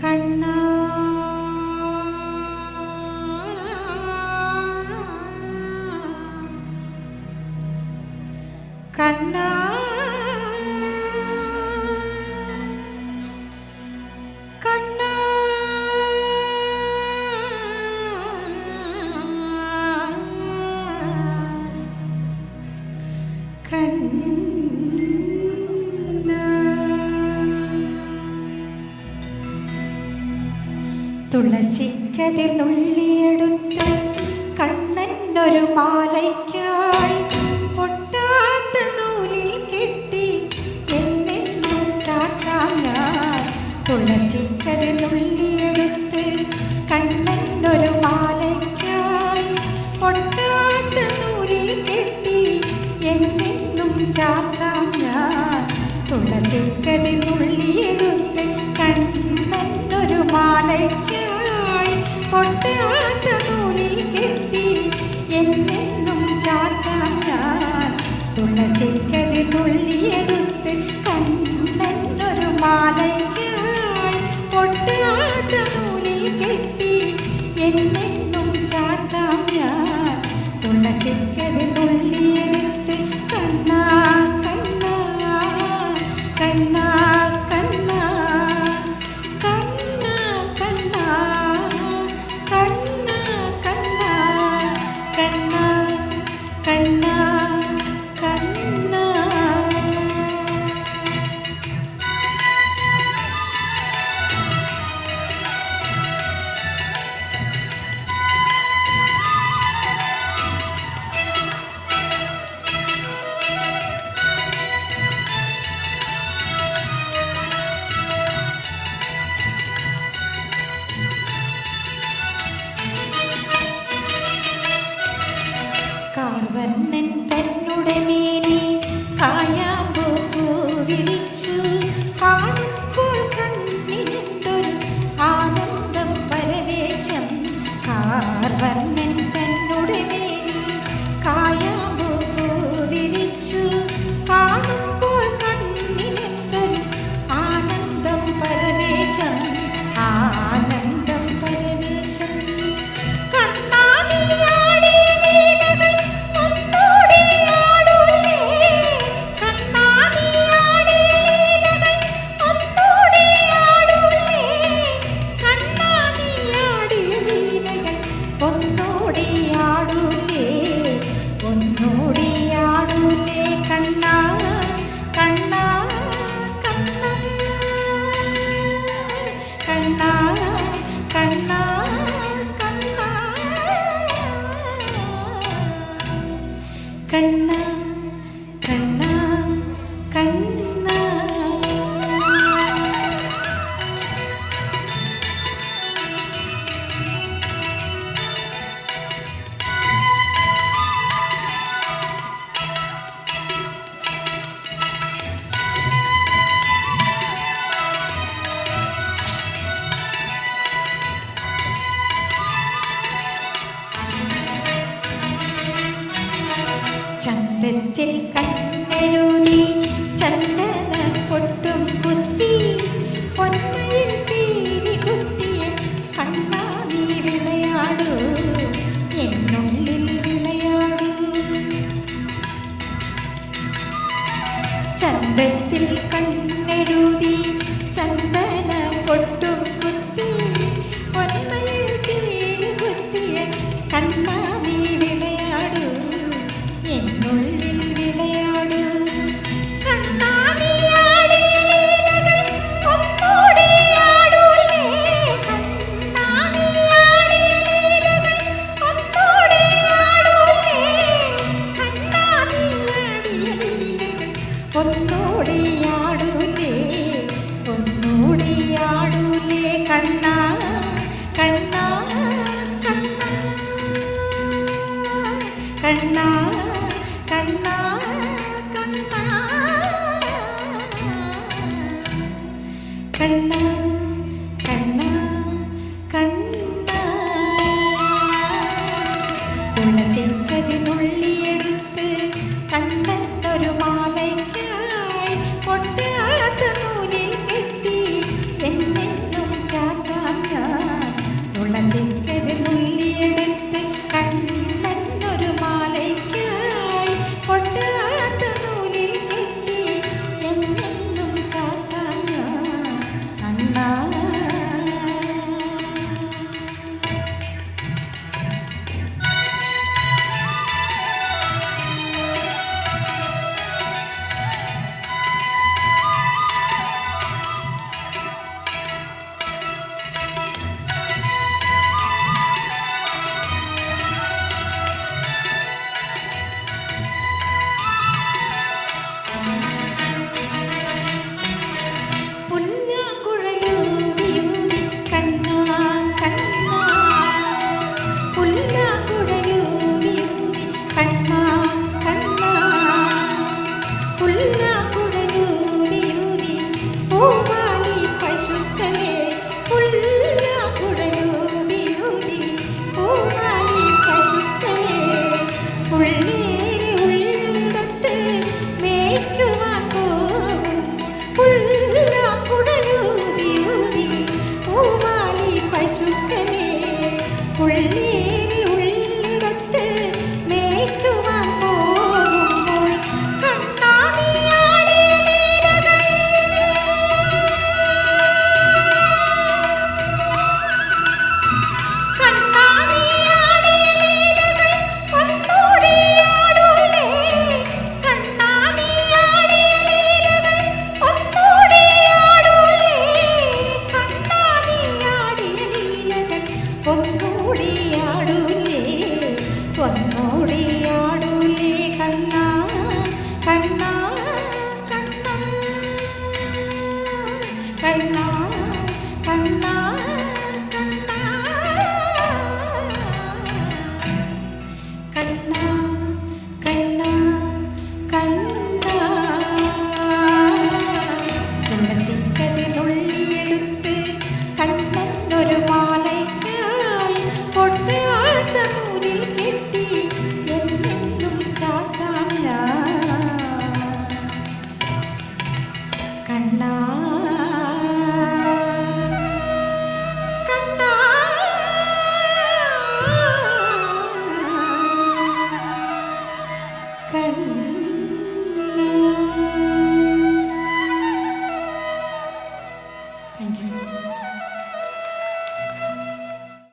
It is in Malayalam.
Kanna. Kanna. തുളസിക്കതിർ നുള്ളിയെടുത്ത് കണ്ണനൊരു മാലയ്ക്കായി പൊട്ടാത്ത നൂലിൽ കെട്ടി എന്നെന്നും ചാത്താം ഞാൻ. തുളസിക്കതിർ നുള്ളിയെടുത്ത് മാലയ്ക്കായി പൊട്ടാത്ത നൂലിൽ കെട്ടി എന്നെന്നും ും ഞാൻ. എന്നെന്നും ചാത്താം ഞാൻ. തുളസിക്കതി എന്നെന്നും ഞാൻ. തുള്ളി கண்ணா கண்ணா കാർവർണൻ തന്നുടമേനി കായാമ്പൂ പൂവിളിച്ചു. കാണ கண்ணா ചന്തത്തിൽ കണ്ണെഴുതി ചന്ദന പൊട്ടും കുത്തി. പൊന്നയിൽ തീരി കുത്തിയ കണ്ണാ നീ വിളയാടൂ. എന്നുള്ളിൽ വിളയാടൂ. ചന്തത്തിൽ കണ്ണെഴുതി ചന്ദന പൊട്ടും കുത്തി. പൊന്മയിൽ തീര് കുത്തിയ കണ്ണാ നീ கண்ணா கண்ணா கண்ணா. கண்ணா கண்ணா கண்ணா. உன சென்றதி துள்ளி எடுத்து கண்ணத்தொரு மாலைக்கு ஆடியாடும்